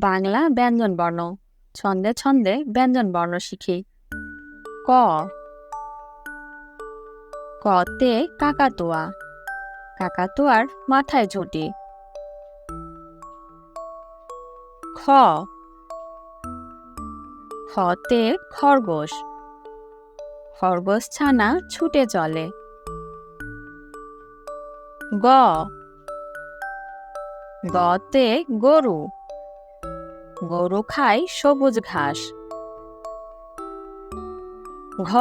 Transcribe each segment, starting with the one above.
বাংলা ব্যঞ্জন বর্ণ। ছন্দে ছন্দে ব্যঞ্জন বর্ণ শিখি। ক। কতে কাকাতুয়া। কাকাতুয়ার মাথায় ঝুঁটি। খ। খতে খরগোশ। খরগোশ ছানা ছুটে চলে। গ। গতে গরু। গরু খায় সবুজ ঘাস। ঘ।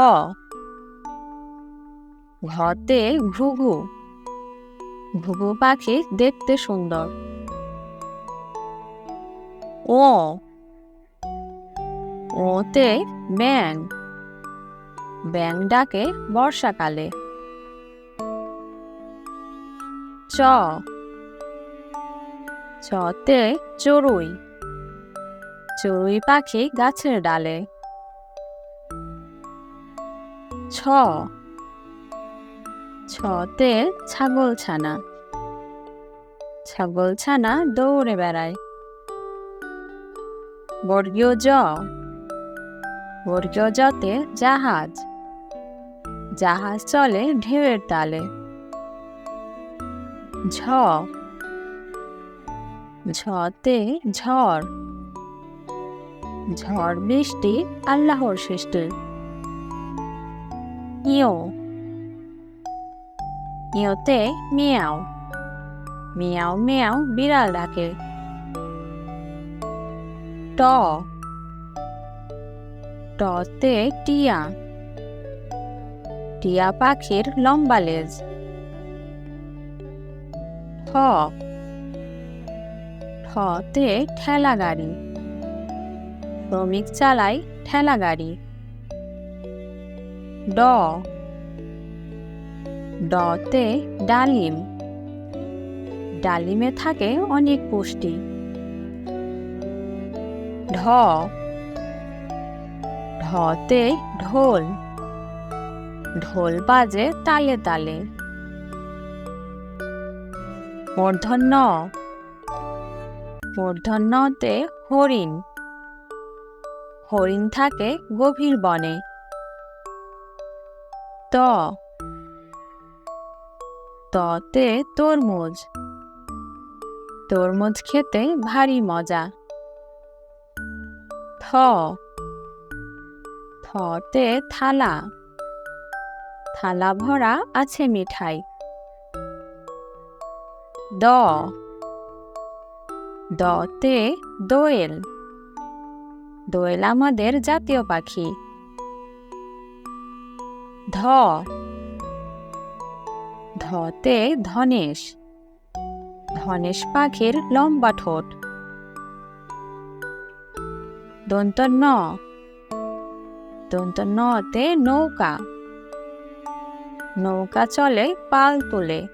ঘতে ঘুঘু। ঘুঘু পাখি দেখতে সুন্দর। ও। ওতে ব্যাং ব্যাং ডাকে বর্ষাকালে। চ। চতে চড়ুই। চড়ুই পাখি গাছের ডালে। ছ। ছতে ছাগল ছানা ছাগল ছানা দৌড়ে বেড়ায়। বর্গীয় জ। বর্গীয় জতে জাহাজ। জাহাজ চলে ঢেউয়ের তালে। ঝ। ঝতে ঝড়। ঝড়, বৃষ্টি আল্লাহর সৃষ্টি। ইয়ো। ইয়োতে মিয়াও। মিয়াও মিয়াও, বিড়াল ডাকে। ট। টতে টিয়া। টিয়া পাখির লম্বা লেজ। ঠ। ঠতে ঠেলা গাড়ি। শ্রমিক চালায় ঠেলা গাড়ি। ড। ডতে ডালিম। ডালিমে থাকে অনেক পুষ্টি। ঢ। ঢতে ঢোল। ঢোল বাজে তালে তালে। মূর্ধন্য। মূর্ধন্যতে হরিণ। হরিণ থাকে গভীর বনে। ত। ততে তরমুজ। তরমুজ খেতে ভারী মজা। থ। থতে থালা। থালা ভরা আছে মিঠাই। দ। দতে দোয়েল। দোয়েল আমাদের জাতীয় পাখি। ধ। ধতে ধনেশ। ধনেশ পাখির লম্বা ঠোঁট। দন্ত ন দন্ত নতে নৌকা। নৌকা চলে পাল তোলে।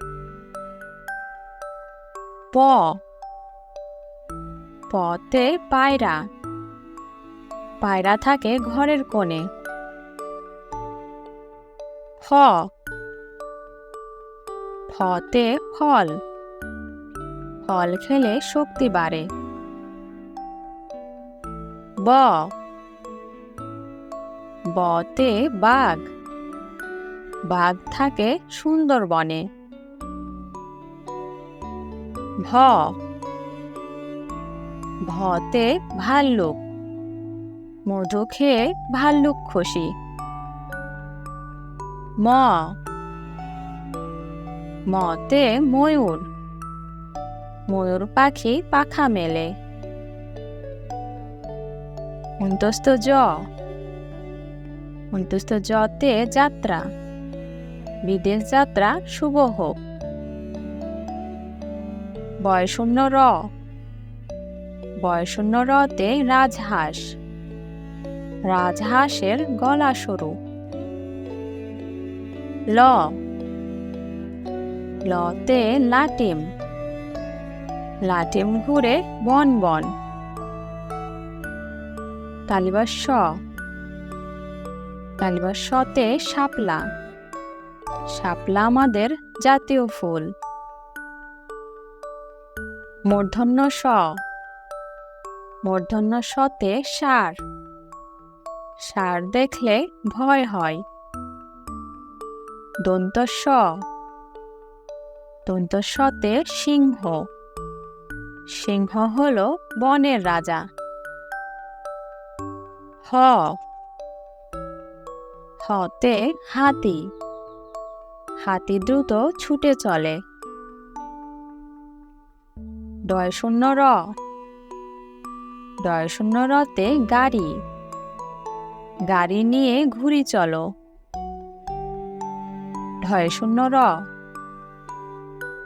প। পতে পায়রা। পায়রা থাকে ঘরের কোণে। ফ। ফতে ফল। ফল খেলে শক্তি বাড়ে। ব। বতে বাঘ। বাঘ থাকে সুন্দরবনে। ভ। ভতে ভাল্লুক। মধু খেয়ে ভাল্লুক খুশি। ম। মতে ময়ূর। ময়ূর পাখি পাখা মেলে। অন্তস্থ জ। অন্তস্থ জতে যাত্রা। বিদেশ যাত্রা শুভ হোক। বয়শূন্য র। বয়শূন্য রতে রাজহাঁস। রাজহাঁসের গলা সরু। ল। লতে লাটিম। লাটিম ঘুরে বন বন। তালিবার স তালিবার সতে শাপলা। শাপলা আমাদের জাতীয় ফুল। মূর্ধন্য স মূর্ধন্য সতে সার। সার দেখলে ভয় হয়। দন্ত স দন্ত সতে সিংহ। সিংহ হল বনের রাজা। হ। হতে হাতি। হাতি দ্রুত ছুটে চলে। ডয় শূন্য র। ডয় শূন্য রতে গাড়ি। গাড়ি নিয়ে ঘুরি চলো। ঢয় শূন্য র।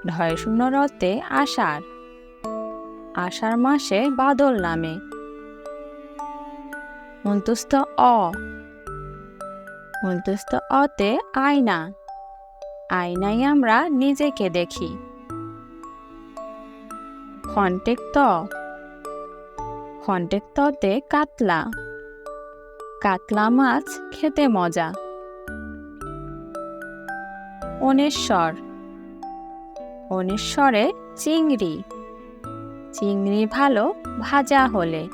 ঢয় শূন্য রতে আষাঢ়। আষাঢ় মাসে বাদল নামে। মন্তুস্থ অ। মন্তুস্থ অতে আয়না। আয়নায় আমরা নিজেকে দেখি। খন্টেক ত। খন্টেক কাতলা। কাতলা মাছ খেতে মজা। অনেশ্বর। অনেশ্বরে চিংড়ি। চিংড়ি ভালো ভাজা হলে।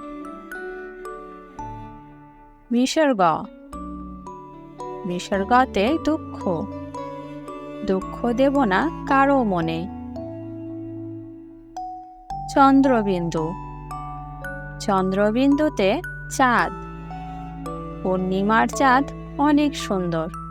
মিশর্গ। মিশর্গতে দুঃখ। দুঃখ দেব না কারও মনে। চন্দ্রবিন্দু। চন্দ্রবিন্দুতে চাঁদ। পূর্ণিমার চাঁদ অনেক সুন্দর।